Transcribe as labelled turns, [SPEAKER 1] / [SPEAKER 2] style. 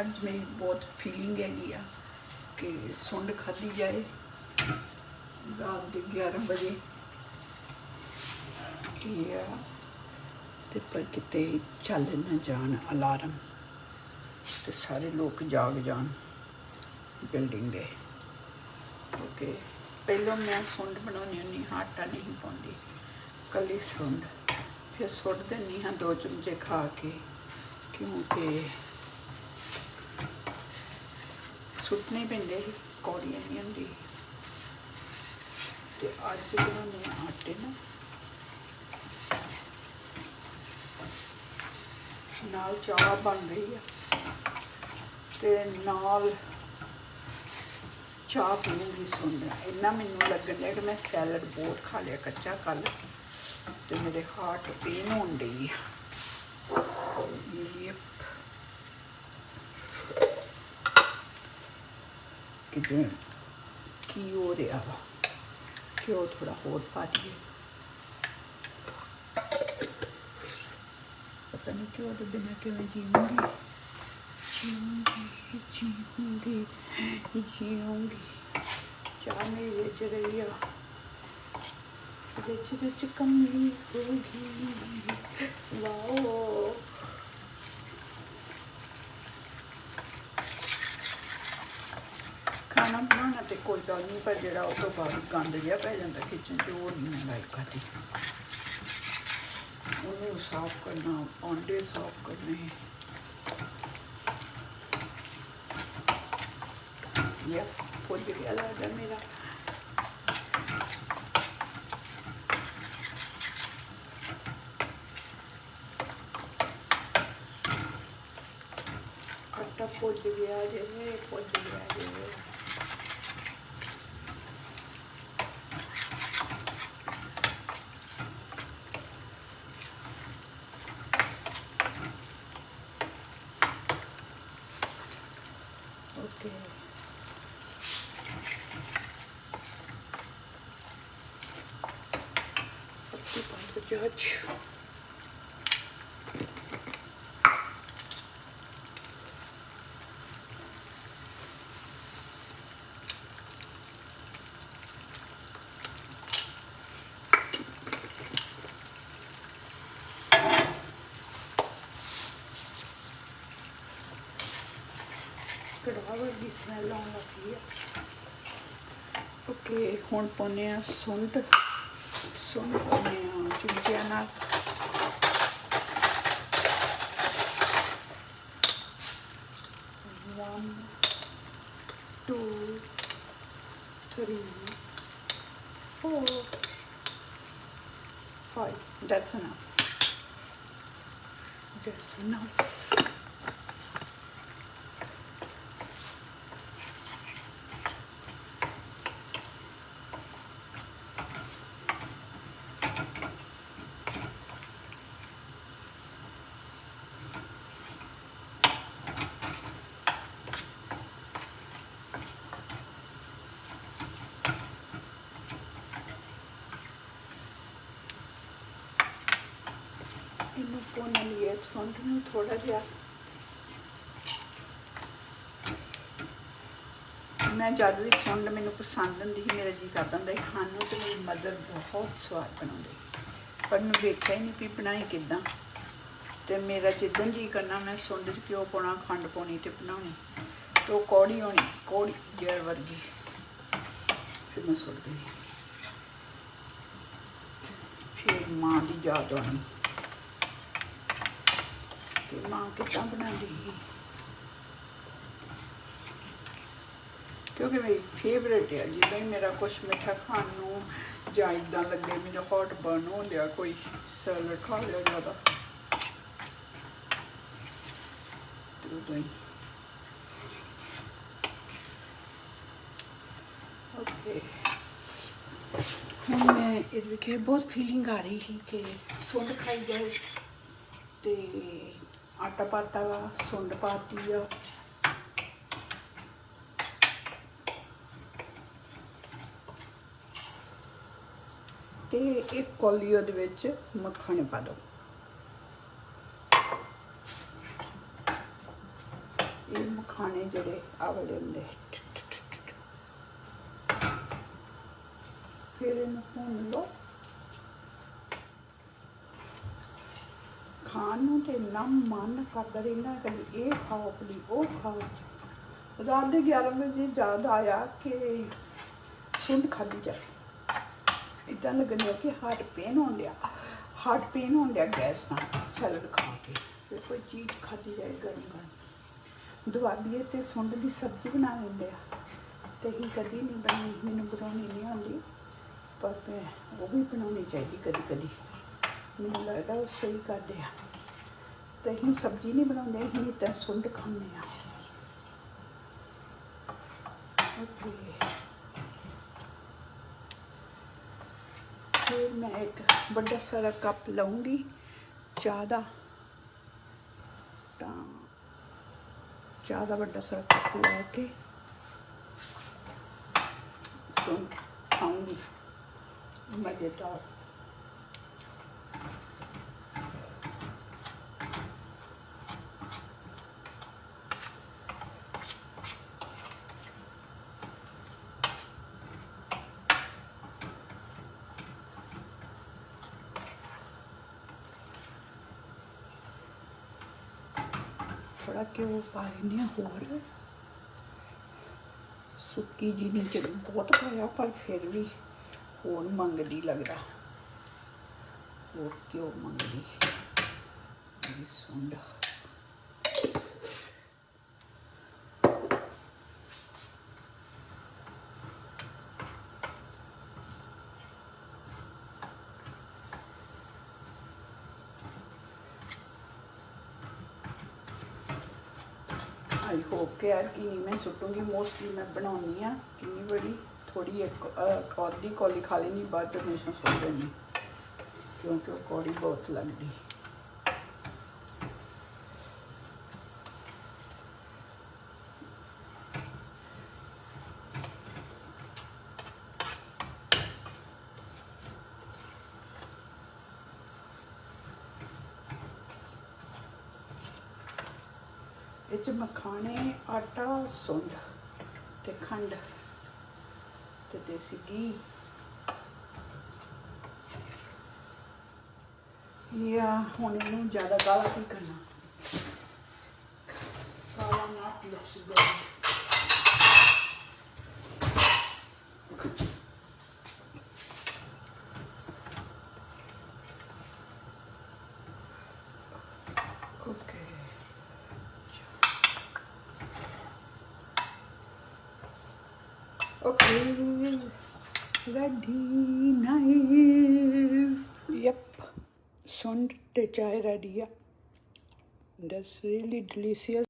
[SPEAKER 1] ਅੱਜ ਮੇਰੀ ਬਹੁਤ ਫੀਲਿੰਗ ਹੈਗੀ ਆ ਕਿ ਸੁੰਡ ਖਾਧੀ ਜਾਏ। ਰਾਤ ਦੇ 11 ਵਜੇ। ਕੀ ਆ? ਤੇ ਪਰ ਕਿਤੇ ਚੱਲ ਨਾ ਜਾਣ ਅਲਾਰਮ ਤੇ ਸਾਰੇ ਲੋਕ ਜਾਗ ਜਾਣ ਬਿਲਡਿੰਗ ਦੇ। ਓਕੇ, ਪਹਿਲਾਂ ਮੈਂ ਸੁੰਡ ਬਣਾਉਣੀ ਹੁੰਦੀ ਹਾਂ ਆਟਾ ਨਹੀਂ ਪਾਉਂਦੀ। ਕੱਲੀ ਸੁੰਡ। ਫਿਰ ਸੁੱਟ ਦਿੰਦੀ ਹਾਂ ਦੋ ਚਮਚੇ ਖਾ ਕੇ। ਕਿਉਂਕਿ ਸੁੱਟਣੇ ਪੈਂਦੇ ਸੀ ਕੌੜੀ ਨਹੀਂ ਹੁੰਦੀ ਤੇ ਅੱਜ ਬਣਾਉਂਦੇ ਆਟੇ ਨਾਲ ਨਾਲ ਚਾਹ ਬਣ ਰਹੀ ਆ, ਤੇ ਨਾਲ ਚਾਹ ਪੀਉਂਗੀ ਸੁਣਨਾ ਇੰਨਾ ਮੈਨੂੰ ਲੱਗਣ ਡਿਆ ਕਿ ਮੈਂ ਸੈਲਡ ਬਹੁਤ ਖਾ ਲਿਆ ਕੱਚਾ ਕੱਲ ਤੇ ਮੇਰੇ ਹਾਰਟ ਪੇਨ ਹੋਣ ਡਈ ਆ। ਕਿਤੇ ਕੀ ਹੋ ਰਿਹਾ ਵਾ ਕਿਉਂ ਥੋੜਾ ਹੋਰ ਪਾ ਦਈਏ ਪਤਾ ਨਹੀਂ ਕਿਉਂ ਉਹਦੇ ਬਿਨਾਂ ਕਿਵੇਂ ਜੀਵਾਂਗੀ ਜੀਵਾਂਗੀ ਜੀਵਾਂਗੀ ਜੀਵਾਂਗੀ ਚਾਹ ਮੇਰੀ ਵਿੱਚ ਰਹੀ ਆ ਵਿੱਚ ਵਿੱਚ ਕਮੀ ਹੋ ਖਾਣਾ ਬਣਾਉਣਾ ਤੇ ਕੋਈ ਗੱਲ ਨਹੀਂ, ਪਰ ਜਿਹੜਾ ਉਹ ਤੋਂ ਬਾਅਦ ਗੰਦ ਜਿਹਾ ਪੈ ਜਾਂਦਾ ਕਿਚਨ 'ਚ ਉਹ ਨਹੀਂ ਮੈਂ ਲਾਈਕ ਕਰਦੀ ਉਹਨੂੰ ਸਾਫ਼ ਕਰਨਾ, ਆਂਡੇ ਸਾਫ਼ ਕਰਨੇ। ਯਾ ਪੁੱਜ ਗਿਆ ਲੱਗਦਾ ਮੇਰਾ। ਆਟਾ ਪੁੱਜ ਗਿਆ ਜੇ, ਪੁੱਜ ਗਿਆ ਜੇ। Judge. ਕੜਾਹ ਵਰਗੀ ਸਮੈਲ ਆਉਣ ਲੱਗੀ ਆ। ਓਕੇ ਹੁਣ ਪਾਉਂਦੇ ਆ ਸੁੰਡ। ਸੁੰਡ ਪਾਉਂਦੇ ਆ cüzyanar. One, two, three, four, five. That's enough. That's enough. ਇਹਨੂੰ ਲਈਏ ਸੁੰਡ ਨੂੰ ਥੋੜਾ ਜਿਹਾ। ਮੈਂ ਜਦ ਵੀ ਸੁੰਡ ਮੈਨੂੰ ਪਸੰਦ ਹੁੰਦੀ ਸੀ, ਮੇਰਾ ਜੀ ਕਰਦਾ ਹੁੰਦਾ ਸੀ ਖਾਣ ਨੂੰ ਤੇ ਮੇਰੀ ਮਦਰ ਬਹੁਤ ਸਵਾਦ ਬਣਾਉਂਦੀ ਪਰ ਮੈਂ ਵੇਖਿਆ ਹੀ ਨਹੀਂ ਵੀ ਬਣਾਈ ਕਿਦਾਂ। ਤੇ ਮੇਰਾ ਜਿੱਦਣ ਜੀ ਕਰਨਾ, ਮੈਂ ਸੁੰਡ 'ਚ ਕਿਉਂ ਪਾਉਣਾ, ਖੰਡ ਪਾਉਣੀ ਤੇ ਬਣਾਉਣੀ, ਤੇ ਉਹ ਕੌੜੀ ਹੋਣੀ, ਕੌੜੀ ਜਰ ਵਰਗੀ। ਫਿਰ ਮੈਂ ਸੁੱਟਦੀ ਫਿਰ ਮਾਂ ਦੀ ਯਾਦ ਆਉਣੀ। ਕਿ ਮਾਂ ਕਿੱਦਾਂ ਬਣਾਉਂਦੀ ਸੀ। ਕਿਉਂਕਿ ਮੇਰੀ ਫੇਵਰੇਟ ਹੈ ਜਿੱਦਾਂ ਹੀ ਮੇਰਾ ਕੁਝ ਮਿੱਠਾ ਖਾਣ ਨੂੰ ਜਾਂ ਇਦਾਂ ਲੱਗੇ, ਮੈਨੂੰ ਹੌਟ ਬਰਨ ਹੋ ਲਿਆ ਕੋਈ ਸੈਲਡ ਖਾ ਲਿਆ ਜ਼ਿਆਦਾ। ਤੇ ਓਕੇ ਹੁਣ ਮੈਂ ਇਹ ਵਿਖੇ ਬਹੁਤ ਫੀਲਿੰਗ ਆ ਰਹੀ ਸੀ ਕਿ ਸੁੰਡ ਖਾਈ ਜਾਏ ਤੇ ਆਟਾ ਪਾਤਾ ਵਾ, ਸੁੰਡ ਪਾਤੀ ਆ। ਤੇ ਇੱਕ ਕੌਲੀ ਉਹਦੇ ਵਿੱਚ ਮੱਖਣ ਪਾ ਦਿਓ ਇਹ ਮਖਾਣੇ ਜਿਹੜੇ ਆਹ ਵਾਲੇ ਹੁੰਦੇ। ਫਿਰ ਇਹਨੂੰ ਭੁੰਨ ਲਓ। ਖਾਣ ਤੇ ਇੰਨਾ ਮਨ ਕਰਦਾ ਰਹਿੰਦਾ ਕਦੀ ਇਹ ਖਾਓ ਕਦੀ ਉਹ ਖਾਓ। ਰਾਤ ਦੇ 11 ਵਜੇ ਯਾਦ ਆਇਆ ਕਿ ਸੁੰਡ ਖਾਧੀ ਜਾਏ ਇਦਾਂ ਲੱਗਣ ਕਿ ਹਾਰਟ ਪੇਨ ਹੋਣ ਡਿਆ। ਹਾਰਟ ਪੇਨ ਹੋਣ ਡਿਆ ਗੈਸ ਨਾਲ ਸੈਲਡ ਖਾ ਕੇ। ਫਿਰ ਕੋਈ ਚੀਜ਼ ਖਾਧੀ ਜਾਏ ਗਰਮ ਗਰਮ। ਦੁਆਬੀਏ ਤੇ ਸੁੰਡ ਦੀ ਸਬਜ਼ੀ ਬਣਾ ਲੈਂਦੇ ਆ। ਤੇ ਹੀ ਕਦੀ ਨਹੀਂ ਬਣੀ ਮੈਨੂੰ ਬਣਾਉਣੀ ਨਹੀਂ ਆਉਂਦੀ। ਪਰ ਮੈਂ ਉਹ ਵੀ ਬਣਾਉਣੀ ਚਾਹੀਦੀ ਕਦੀ ਕਦੀ ਮੈਨੂੰ ਲੱਗਦਾ ਉਹ ਸਹੀ ਕਰਦੇ ਆ। ਤੇ ਅਸੀਂ ਸਬਜ਼ੀ ਨਹੀਂ ਬਣਾਉਂਦੇ ਅਸੀਂ ਤਾਂ ਸੁੰਡ ਖਾਂਦੇ ਆ ਓਕੇ ਫਿਰ ਮੈਂ ਇੱਕ ਵੱਡਾ ਸਾਰਾ ਕੱਪ ਲਵਾਂਗੀ ਚਾਹ ਦਾ ਤਾਂ ਚਾਹ ਦਾ ਵੱਡਾ ਸਾਰਾ ਕੱਪ ਲੈ ਕੇ ਸੁਣ ਖਾਉਂਗੀ ਮਜ਼ੇਦਾਰ ਥੋੜਾ ਘਿਓ ਪਾ ਲੈਂਦੇ ਹਾਂ ਹੋਰ। ਸੁੱਕੀ ਜੀ ਨਹੀਂ ਚ ਬਹੁਤ ਪਾਇਆ, ਪਰ ਫਿਰ ਵੀ ਹੋਰ ਮੰਗਦੀ ਲੱਗਦਾ। ਹੋਰ ਘਿਓ ਮੰਗਦੀ? ਇਹ ਆਈ ਹੋਪ ਕਿ ਯਾਰ ਕਿ ਮੈਂ ਸੁੱਟੂਗੀ। ਮੋਸਟਲੀ ਮੈਂ ਬਣਾਉਣੀ ਆ ਕਿੰਨੀ ਬੜੀ ਥੋੜੀ ਇੱਕ ਅੱਧੀ ਕੋਲੀ ਖਾ ਲੈਣੀ ਬਾਅਦ ਚ ਹਮੇਸ਼ਾ ਸੁੱਟ ਦੇਣੀ ਕਿਉਂਕਿ ਉਹ ਕੌੜੀ ਬਹੁਤ ਲੱਗਦੀ। ਇਹ ਚ ਮਖਾਣੇ, ਆਟਾ, ਸੁੰਡ ਤੇ ਖੰਡ ਤੇ ਦੇਸੀ ਘੀ। ਯਾ ਹੁਣ ਇਹਨੂੰ ਜ਼ਿਆਦਾ ਗਾਲਾ ਕੀ ਕਰਨਾ? ਗਾਲਾ ਨਾ ਲੁਕਸ ਗਿਆ Okay. Ready. Nice. Yep. Sondre chai ready. That's really delicious.